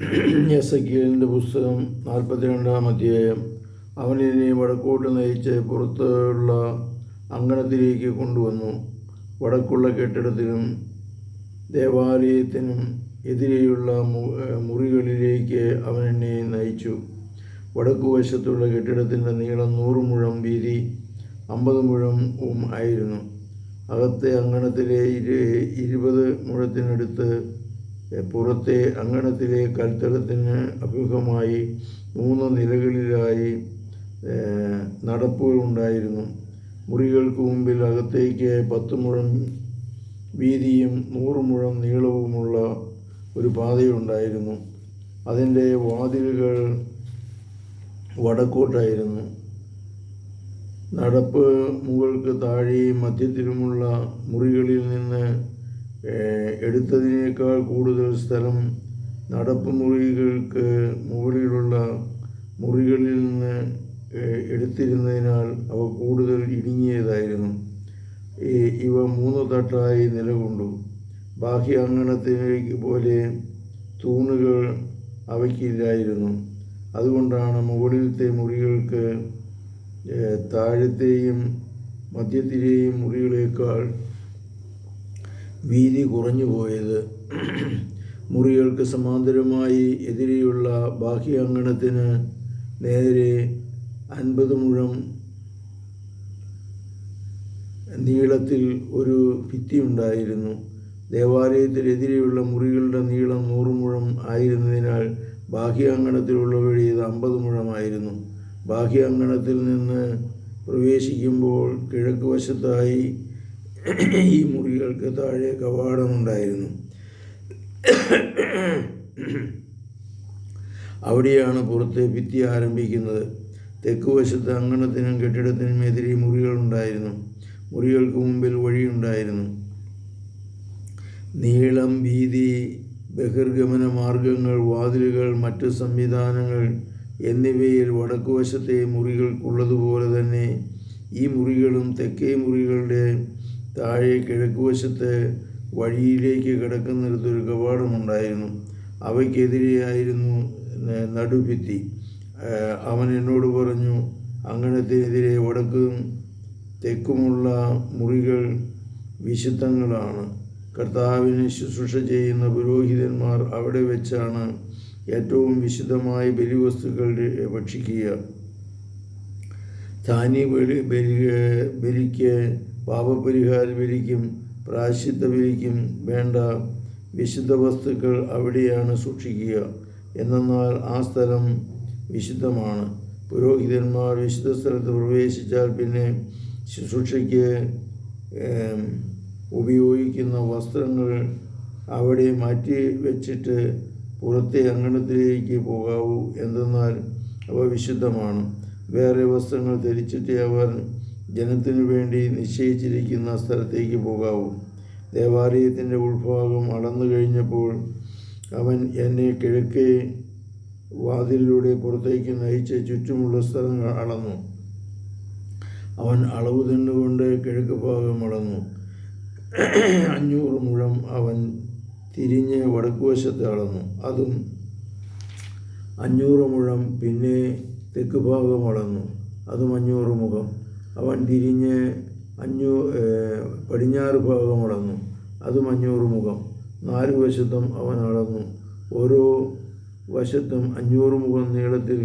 S എക്കിയലിന്റെ പുസ്തകം നാൽപ്പത്തിരണ്ടാം അധ്യായം. അവനെ വടക്കോട്ട് നയിച്ച് പുറത്തുള്ള അങ്കണത്തിലേക്ക് കൊണ്ടുവന്നു. വടക്കുള്ള കെട്ടിടത്തിനും ദേവാലയത്തിനും എതിരെയുള്ള മുറികളിലേക്ക് അവൻ എന്നെ നയിച്ചു. വടക്കുവശത്തുള്ള കെട്ടിടത്തിന്റെ നീളം നൂറ് മുഴം വീതി അമ്പത് മുഴം ആയിരുന്നു. അകത്തെ അങ്കണത്തിലെ ഇരു ഇരുപത് മുഴത്തിനടുത്ത് പുറത്തെ അങ്കണത്തിലെ കൽത്തടത്തിന് അഭിമുഖമായി മൂന്ന് നിലകളിലായി നടപ്പുകളുണ്ടായിരുന്നു മുറികൾക്ക് മുമ്പിൽ അകത്തേക്ക് പത്ത് മുഴം വീതിയും നൂറ് മുഴം നീളവുമുള്ള ഒരു പാതയുണ്ടായിരുന്നു. അതിന്റെ വാതിലുകൾ വടക്കോട്ടായിരുന്നു. നടപ്പ് മുകൾക്ക് താഴെയും മധ്യത്തിലുമുള്ള മുറികളിൽ നിന്ന് എടുത്തതിനേക്കാൾ കൂടുതൽ സ്ഥലം നടപ്പ് മുറികൾക്ക് മുകളിലുള്ള മുറികളിൽ നിന്ന് എടുത്തിരുന്നതിനാൽ അവ കൂടുതൽ ഇടുങ്ങിയതായിരുന്നു. ഇവ മൂന്ന് തട്ടായി നിലകൊണ്ടു. ബാഹ്യാങ്കണത്തിലേക്ക് പോലെ തൂണുകൾ അവയ്ക്കില്ലായിരുന്നു. അതുകൊണ്ടാണ് മുകളിലത്തെ മുറികൾക്ക് താഴത്തെയും മധ്യത്തിലെയും മുറികളേക്കാൾ വീതി കുറഞ്ഞു പോയത്. മുറികൾക്ക് സമാന്തരമായി എതിരെയുള്ള ബാഹ്യ അങ്കണത്തിന് നേരെ അൻപത് മുഴം നീളത്തിൽ ഒരു ഭിത്തി ഉണ്ടായിരുന്നു. ദേവാലയത്തിനെതിരെയുള്ള മുറികളുടെ നീളം നൂറ് മുഴം ആയിരുന്നതിനാൽ ബാഹ്യാങ്കണത്തിലുള്ള വഴി ഇത് അമ്പത് മുഴമായിരുന്നു. ബാഹ്യാങ്കണത്തിൽ നിന്ന് പ്രവേശിക്കുമ്പോൾ കിഴക്ക് വശത്തായി ഈ മുറികൾക്ക് താഴെ കവാടമുണ്ടായിരുന്നു അവിടെയാണ് പുറത്ത് ഭിത്തി ആരംഭിക്കുന്നത്. തെക്ക് വശത്ത് അങ്കണത്തിനും കെട്ടിടത്തിനും എതിരെ മുറികളുണ്ടായിരുന്നു. മുറികൾക്ക് മുമ്പിൽ വഴിയുണ്ടായിരുന്നു. നീളം വീതി ബഹിർഗമന മാർഗങ്ങൾ വാതിലുകൾ മറ്റ് സംവിധാനങ്ങൾ എന്നിവയിൽ വടക്കുവശത്തെ മുറികൾക്കുള്ളതുപോലെ തന്നെ ഈ മുറികളും തെക്കേ മുറികളുടെ താഴെ കിഴക്കുവശത്ത് വഴിയിലേക്ക് കിടക്കുന്നിടത്തൊരു കവാടമുണ്ടായിരുന്നു അവയ്ക്കെതിരെയായിരുന്നു നടുഭിത്തി. അവൻ എന്നോട് പറഞ്ഞു അങ്ങനത്തിനെതിരെ വടക്കും തെക്കുമുള്ള മുറികൾ വിശുദ്ധങ്ങളാണ്. കർത്താവിന് ശുശ്രൂഷ ചെയ്യുന്ന പുരോഹിതന്മാർ അവിടെ വെച്ചാണ് ഏറ്റവും വിശുദ്ധമായ ബലിവസ്തുക്കൾ ഭക്ഷിക്കുക. ധാന്യ ബലി ബലിക്ക് പാപപരിഹാര വിരിക്കും പ്രാശ്ചിത്ത വിരിക്കും വേണ്ട വിശുദ്ധ വസ്തുക്കൾ അവിടെയാണ് സൂക്ഷിക്കുക. എന്നാൽ ആ സ്ഥലം വിശുദ്ധമാണ്. പുരോഹിതന്മാർ വിശുദ്ധ സ്ഥലത്ത് പ്രവേശിച്ചാൽ പിന്നെ ശുശ്രൂഷയ്ക്ക് ഉപയോഗിക്കുന്ന വസ്ത്രങ്ങൾ അവിടെ മാറ്റി വെച്ചിട്ട് പുറത്തെ അങ്കണത്തിലേക്ക് പോകാവൂ. എന്തെന്നാൽ അവ വിശുദ്ധമാണ്. വേറെ വസ്ത്രങ്ങൾ ധരിച്ചിട്ട് അവർ ജനത്തിനു വേണ്ടി നിശ്ചയിച്ചിരിക്കുന്ന സ്ഥലത്തേക്ക് പോകാവൂ. ദേവാലയത്തിന്റെ ഉൾഭാഗം അളന്നു കഴിഞ്ഞപ്പോൾ അവൻ എന്നെ കിഴക്കേ വാതിലിലൂടെ പുറത്തേക്ക് നയിച്ച് ചുറ്റുമുള്ള സ്ഥലങ്ങൾ അളന്നു. അവൻ അളവ് തിന്നുകൊണ്ട് കിഴക്ക് ഭാഗം അളന്നു. അഞ്ഞൂറ് മുഴം അവൻ തിരിഞ്ഞ് വടക്കുവശത്ത് അളന്നു. അതും അഞ്ഞൂറ് മുഴം പിന്നെ തെക്ക് ഭാഗം അളന്നു. അതും അഞ്ഞൂറ് മുഖം. അവൻ തിരിഞ്ഞ് അഞ്ഞൂ പടിഞ്ഞാറ് ഭാഗം അളന്നു അതും അഞ്ഞൂറ് മുഖം. നാല് വശത്തും അവൻ അളന്നു ഓരോ വശത്തും അഞ്ഞൂറ് മുഖം നീളത്തിൽ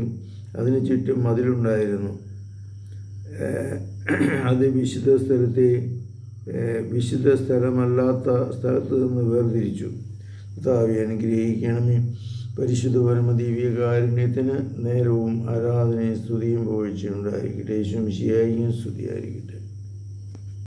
അതിന് ചുറ്റും മതിലുണ്ടായിരുന്നു. അത് വിശുദ്ധ സ്ഥലത്തെ വിശുദ്ധ സ്ഥലമല്ലാത്ത സ്ഥലത്ത് നിന്ന് വേർതിരിച്ചു. കർത്താവെ അനുഗ്രഹിക്കണമേ. പരിശുദ്ധ പരമദീവ്യകാരുണ്യത്തിന് നേരവും ആരാധനയും സ്തുതിയും പോഴ്ചയുണ്ടായിരിക്കട്ടെ യേശുവിശിയായിരിക്കും സ്തുതിയായിരിക്കട്ടെ.